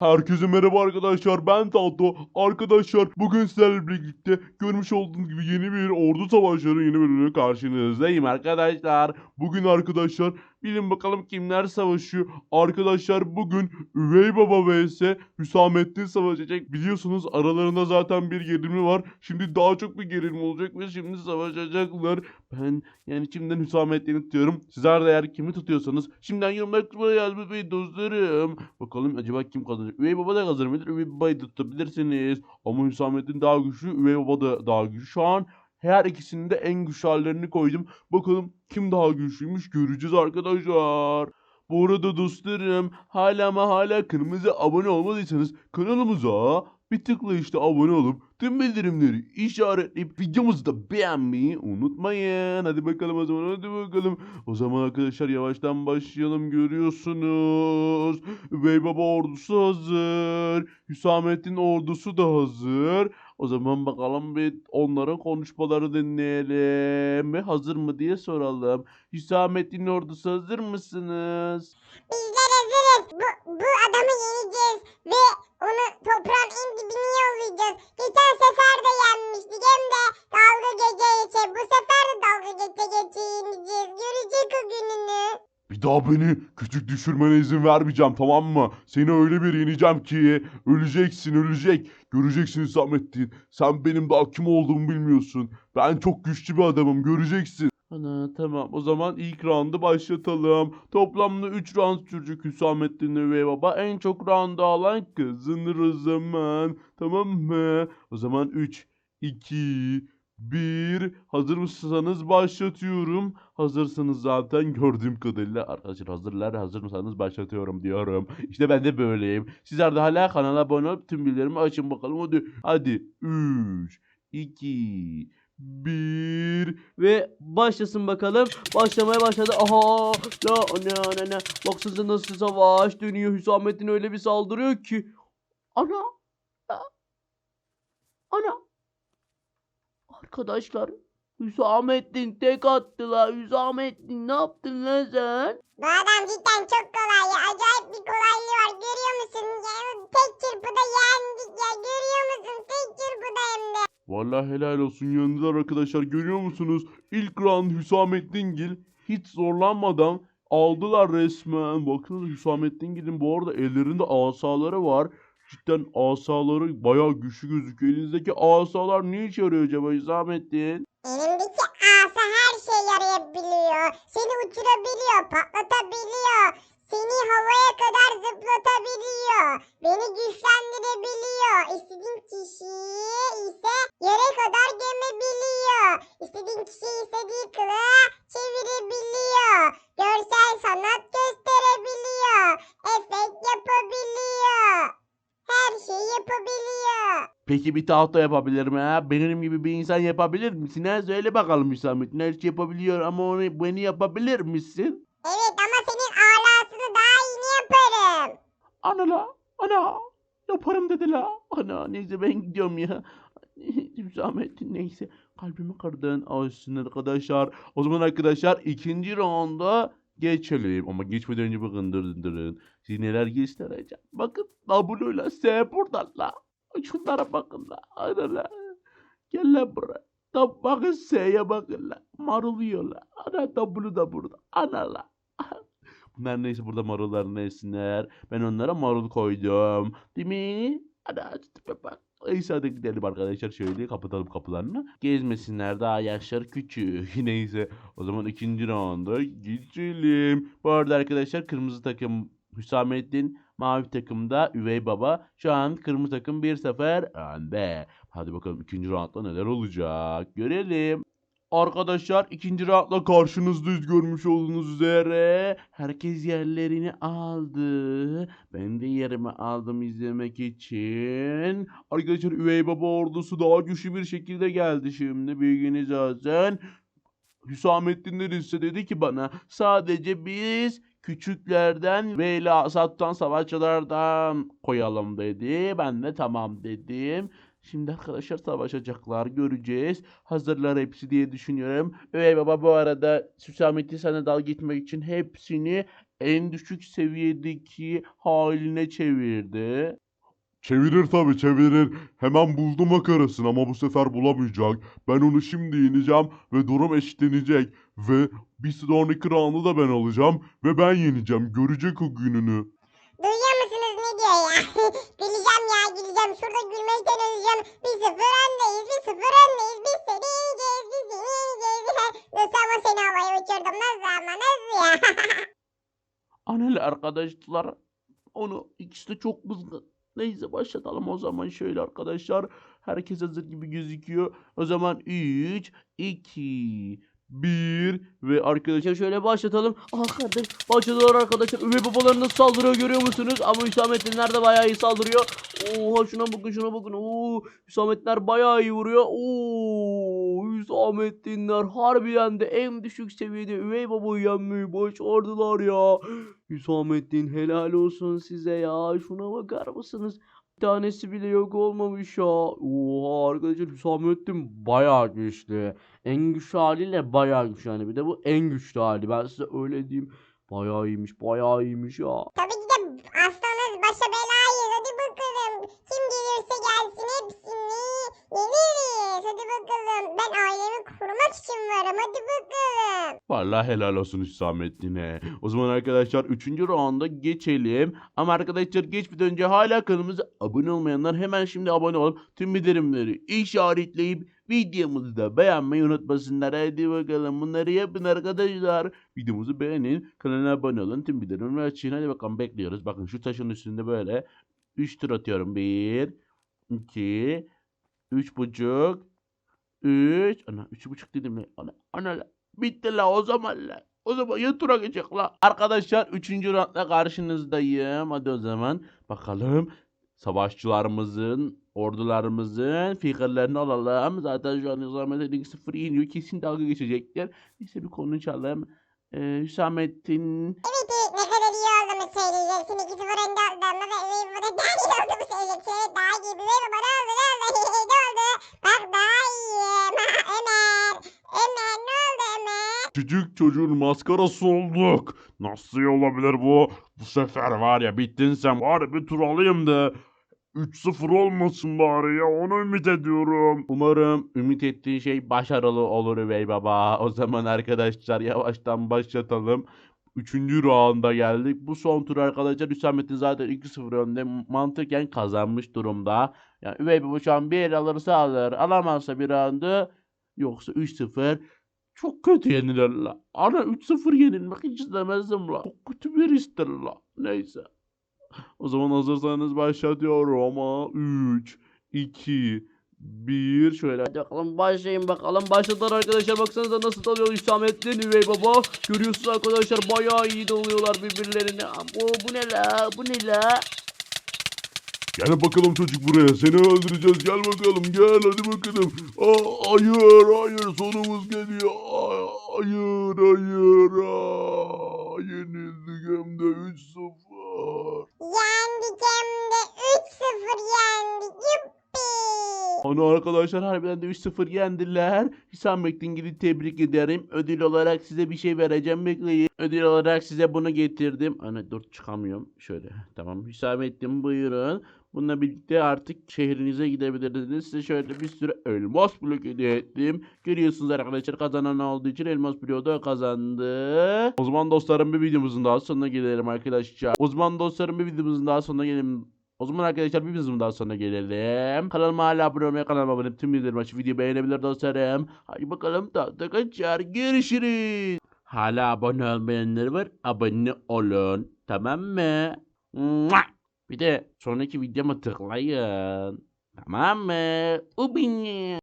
Herkese merhaba arkadaşlar ben Tato. Arkadaşlar bugün sizlerle birlikte görmüş olduğunuz gibi yeni bir ordu savaşları yeni bölümüne karşınızdayım arkadaşlar. Bugün arkadaşlar bilin bakalım kimler savaşıyor. Arkadaşlar bugün Üvey Baba vs Hüsamettin savaşacak. Biliyorsunuz aralarında zaten bir gerilimi var. Şimdi daha çok bir gerilim olacak ve şimdi savaşacaklar. Ben yani şimdiden Hüsamettin'i tutuyorum. Sizler de eğer kimi tutuyorsanız şimdiden yorumlar kısmına yazmayı dostlarım. Bakalım acaba kim kazanacak? Üvey Baba da kazanabilir. Üvey Baba'yı tutabilirsiniz. Ama Hüsamettin daha güçlü. Üvey Baba da daha güçlü. Şu an her ikisinin de en güçlü hallerini koydum. Bakalım kim daha güçlüymüş göreceğiz arkadaşlar. Bu arada dostlarım hala ama hala kırmızı abone olmadıysanız kanalımıza bir tıkla işte abone olup tüm bildirimleri işaretleyip videomuzu da beğenmeyi unutmayın. Hadi bakalım o zaman hadi bakalım. O zaman arkadaşlar yavaştan başlayalım görüyorsunuz. Üvey Baba ordusu hazır. Hüsamettin ordusu da hazır. O zaman bakalım bir onların konuşmaları dinleyelim. Ve hazır mı diye soralım. Hüsamettin ordusu hazır mısınız? Bizler hazırız. Bu, bu adamı yeneceğiz ve onu toprağın en dibine yollayacağız. Geçen sefer de yenmiştik hem de dalga geçe. Bu sefer Bir daha beni küçük düşürmene izin vermeyeceğim tamam mı? Seni öyle bir yeneceğim ki öleceksin ölecek. Göreceksin Hüsamettin. Sen benim daha kim olduğumu bilmiyorsun. Ben çok güçlü bir adamım göreceksin. Ana tamam o zaman ilk roundu başlatalım. Toplamda 3 round sürecek Hüsamettin ve baba. En çok roundu alan kazanır o zaman. Tamam mı? O zaman 3, 2, 1. Hazır mısınız başlatıyorum. Hazırsınız zaten gördüğüm kadarıyla. Arkadaşlar hazırlar hazır mısınız başlatıyorum diyorum. İşte ben de böyleyim. Sizler de hala kanala abone olup tüm bildirimleri açın bakalım. Hadi. Hadi. 3, 2, 1 Ve başlasın bakalım. Başlamaya başladı. Aha! La ana ana ana. Baksanıza nasıl savaş dönüyor. Hüsamettin öyle bir saldırıyor ki. Ana! La. Ana! Arkadaşlar Hüsamettin tek attılar. Hüsamettin ne yaptın lan sen? Bu adam cidden çok kolay ya. Acayip bir kolaylığı var. Görüyor musun? Ya, tek çırpıda yendik ya. Görüyor musun? Tek çırpıda hem de. Vallahi helal olsun yanınızlar arkadaşlar görüyor musunuz? İlk round Hüsamettin Gil hiç zorlanmadan aldılar resmen. Bakın Hüsamettin Gil'in bu arada ellerinde asaları var. Cidden asaları bayağı güçlü gözüküyor. Elinizdeki asalar ne işe yarıyor acaba Hüsamettin? Elimdeki asa her şey yarayabiliyor. Seni uçurabiliyor, patlatabiliyor. Seni havaya kadar zıplatabiliyor. Beni güçlendirebiliyor. İstediğin kişiyi ise yere kadar gömebiliyor. İstediğin kişiyi istediği Peki bir tahta yapabilir mi ha? Benim gibi bir insan yapabilir misin ha? Söyle bakalım Hüsamettin. Her şey yapabiliyor ama onu beni yapabilir misin? Evet ama senin alasını daha iyini yaparım. Ana la, ana. Yaparım dedi la. Ana neyse ben gidiyorum ya. Hüsamettin neyse. Kalbimi kırdın. Olsun arkadaşlar. O zaman arkadaşlar ikinci rounda geçelim. Ama geçmeden önce bakın durun durun. Size neler göstereceğim. Bakın W ile S burada la. Şunlara bakın la. Ana la. Gel la buraya. Da bakın S'ye bakın la. Maruluyor la. Ana W da burada. Ana la. Bunlar neyse burada marullar neysinler. Ben onlara marul koydum. Değil mi? Hadi açtım bak. Neyse hadi gidelim arkadaşlar şöyle kapatalım kapılarını. Gezmesinler daha yaşları küçük. Neyse o zaman ikinci rounda geçelim. Bu arada arkadaşlar kırmızı takım Hüsamettin, mavi takımda Üvey Baba. Şu an kırmızı takım bir sefer önde. Hadi bakalım ikinci roundda neler olacak. Görelim. Arkadaşlar ikinci roundla karşınızdayız görmüş olduğunuz üzere. Herkes yerlerini aldı. Ben de yerimi aldım izlemek için. Arkadaşlar üvey baba ordusu daha güçlü bir şekilde geldi şimdi. Bilginiz olsun. Hüsamettin de dedi ki bana sadece biz küçüklerden ve sattan savaşçılardan koyalım dedi. Ben de tamam dedim. Şimdi arkadaşlar savaşacaklar göreceğiz. Hazırlar hepsi diye düşünüyorum. Üvey baba bu arada Hüsamettin sana dal gitmek için hepsini en düşük seviyedeki haline çevirdi. Çevirir tabii çevirir. Hemen buldu makarasını ama bu sefer bulamayacak. Ben onu şimdi yeneceğim ve durum eşitlenecek. Ve bir sonraki roundu da ben alacağım ve ben yeneceğim. Görecek o gününü. Duyuyor musunuz ne diyor ya? güleceğim ya güleceğim. Şurada gülmekten öleceğim. Bir sıfır öndeyiz. Bir sıfır öndeyiz. Biz seni yeneceğiz. Biz seni yeneceğiz. Nasıl ama seni havaya uçurdum. Nasıl ama nasıl ya? Anel arkadaşlar onu ikisi de çok kızgın. Neyse başlatalım o zaman şöyle arkadaşlar. Herkes hazır gibi gözüküyor. O zaman 3, 2, 1 ve arkadaşlar şöyle başlatalım. Aha kardeş başladılar arkadaşlar. Üvey babaları nasıl saldırıyor görüyor musunuz? Ama Hüsamettinler de bayağı iyi saldırıyor. Oha şuna bakın şuna bakın. Oo, Hüsamettinler bayağı iyi vuruyor. Oo, Hüsamettinler harbiden de en düşük seviyede üvey babayı yenmeyi başardılar ya. Hüsamettin helal olsun size ya. Şuna bakar mısınız? Bir tanesi bile yok olmamış ya. Oha arkadaşlar Hüsamettin bayağı güçlü. En güçlü haliyle bayağı güçlü yani. Bir de bu en güçlü hali. Ben size öyle diyeyim. Bayağı iyiymiş, bayağı iyiymiş ya. Tabii ki de aslanız başa belayız. Hadi bakalım. Kim gelirse gelsin hepsini yeniriz. Hadi bakalım. Ben ailemi korumak için varım. Hadi bakalım. Vallahi helal olsun Hüsamettin'e. O zaman arkadaşlar 3. rounda geçelim. Ama arkadaşlar geçmeden önce hala kanalımıza abone olmayanlar hemen şimdi abone olup tüm bildirimleri işaretleyip videomuzu da beğenmeyi unutmasınlar. Hadi bakalım bunları yapın arkadaşlar. Videomuzu beğenin. Kanala abone olun. Tüm bildirimleri açın. Hadi bakalım bekliyoruz. Bakın şu taşın üstünde böyle 3 tur atıyorum. 1 2 3 buçuk 3 Ana 3 buçuk dedim mi? Ana, ana Bitti la o zaman la. O zaman ya tura la. Arkadaşlar 3. roundda karşınızdayım. Hadi o zaman bakalım savaşçılarımızın, ordularımızın fikirlerini alalım. Zaten şu an Hüsamettin 0 yeniyor. Kesin dalga geçecekler. Neyse bir konuşalım. Ee, Hüsamettin Evet ne kadar iyi olduğumu söyleyeceksin. İki sıfır önde olduğumu ve baba daha iyi olduğumu söyleyeceksin. Daha iyi. Üvey baba ne Küçük çocuğun maskarası olduk. Nasıl olabilir bu? Bu sefer var ya bittin sen. Bari bir tur alayım da 3-0 olmasın bari ya onu ümit ediyorum. Umarım ümit ettiğin şey başarılı olur bey baba. O zaman arkadaşlar yavaştan başlatalım. Üçüncü rounda geldik. Bu son tur arkadaşlar Hüsamettin zaten 2-0 önde mantıken kazanmış durumda. Yani üvey baba şu an bir el alırsa alır. Alamazsa bir roundu yoksa 3-0 çok kötü yenilir la. Ana 3-0 yenilmek hiç istemezdim la. Çok kötü bir histir la. Neyse. O zaman hazırsanız başlatıyorum ama 3, 2, 1 şöyle Hadi bakalım başlayın bakalım. Başladılar arkadaşlar. Baksanıza nasıl dalıyor Hüsamettin üvey baba. Görüyorsunuz arkadaşlar bayağı iyi dalıyorlar birbirlerine. Bu, bu ne la? Bu ne la? Gel bakalım çocuk buraya seni öldüreceğiz gel bakalım gel hadi bakalım. Aa, hayır hayır sonumuz geliyor. Aa, hayır hayır. Aa, yenildik hem de 3-0. Yendik hem de 3-0 yendik. Yuppi. Onu arkadaşlar harbiden de 3-0 yendiler. Hüsamettin gidip tebrik ederim. Ödül olarak size bir şey vereceğim bekleyin. Ödül olarak size bunu getirdim. Ana dur çıkamıyorum. Şöyle tamam Hüsamettin buyurun. Bununla birlikte artık şehrinize gidebilirsiniz. Size şöyle bir sürü elmas blok hediye ettim. Görüyorsunuz arkadaşlar kazanan olduğu için elmas bloğu da kazandı. O zaman dostlarım bir videomuzun daha sonuna gelelim arkadaşlar. O zaman dostlarım bir videomuzun daha sonuna gelelim. O zaman arkadaşlar bir videomuzun daha sonuna gelelim. Kanalıma hala abone olmayı, kanalıma abone tüm bildirim açıp videoyu beğenebilir dostlarım. Hadi bakalım tahta kaçar. Görüşürüz. Hala abone olmayanlar var. Abone olun. Tamam mı? Mua! Bir de sonraki videoma tıklayın. Tamam mı? Ubini.